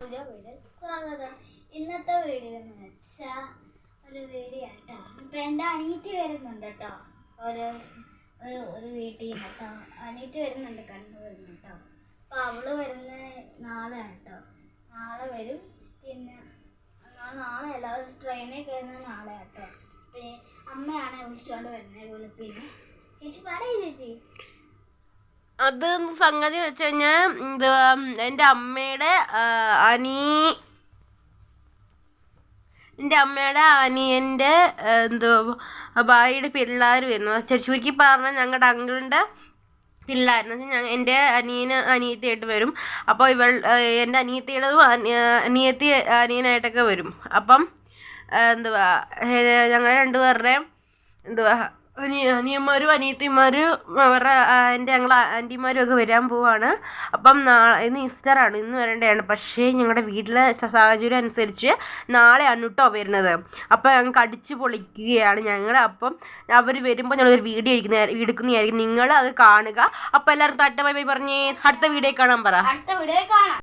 പുതിയ വീഡിയോ സ്വാഗതം. ഇന്നത്തെ വീഡിയോ എന്ന് വെച്ചാൽ ഒരു വീഡിയോ ആട്ടോ ഇപ്പം എന്റെ അനിയത്തി വരുന്നുണ്ട് കേട്ടോ. ഒരു ഒരു വീട്ടിൽ നിന്ന് കേട്ടോ. അനിയത്തി വരുന്നുണ്ട് കണ്ണു വരുന്നു കേട്ടോ. അപ്പോൾ അവൾ വരുന്ന നാളെ കേട്ടോ. നാളെ വരും. പിന്നെ നാളെ അല്ല ട്രെയിനിൽ കയറുന്ന നാളെ കേട്ടോ. പിന്നെ അമ്മയാണ് വിളിച്ചോണ്ട് വരുന്നത് വെളുപ്പിന്. ചേച്ചി പറയൂ ചേച്ചി. അത് സംഗതി വെച്ച് കഴിഞ്ഞാൽ എന്തുവാ എന്റെ അമ്മയുടെ അനി എന്റെ അമ്മയുടെ അനിയന്റെ എന്തോ ഭാര്യയുടെ പിള്ളേർ വരുന്നു. ചുരുക്കി പറഞ്ഞാൽ ഞങ്ങളുടെ അങ്കിളിന്റെ പിള്ളേർ എന്ന് വെച്ചാൽ ഞാൻ എന്റെ അനിയന് അനിയത്തിയായിട്ട് വരും. അപ്പോൾ ഇവൾ എന്റെ അനിയത്തിയുടേതും അനി- അനിയത്തി അനിയനായിട്ടൊക്കെ വരും. അപ്പം എന്തുവാ ഞങ്ങൾ രണ്ടുപേരുടെയും എന്തുവാ അനിയന്മാരും അനിയത്തിമാരും അവരുടെ എന്റെ ഞങ്ങൾ ആന്റിമാരും ഒക്കെ വരാൻ പോവാണ്. അപ്പം നാളെ ഇന്ന് ഈസ്റ്ററാണ് ഇന്ന് വരേണ്ടതാണ്. പക്ഷേ ഞങ്ങളുടെ വീട്ടിലെ സാഹചര്യം അനുസരിച്ച് നാളെയാണ് കേട്ടോ വരുന്നത്. അപ്പം ഞങ്ങൾക്ക് അടിച്ച് പൊളിക്കുകയാണ് ഞങ്ങൾ അപ്പം അവർ വരുമ്പോൾ ഞങ്ങളൊരു വീഡിയോ എടുക്കുന്ന എടുക്കുന്നതായിരിക്കും. നിങ്ങൾ അത് കാണുക. അപ്പം എല്ലാവരും തട്ട ബൈ ബൈ പറഞ്ഞേ അടുത്ത വീഡിയോ കാണാൻ പറ. അടുത്ത വീഡിയോ കാണാം.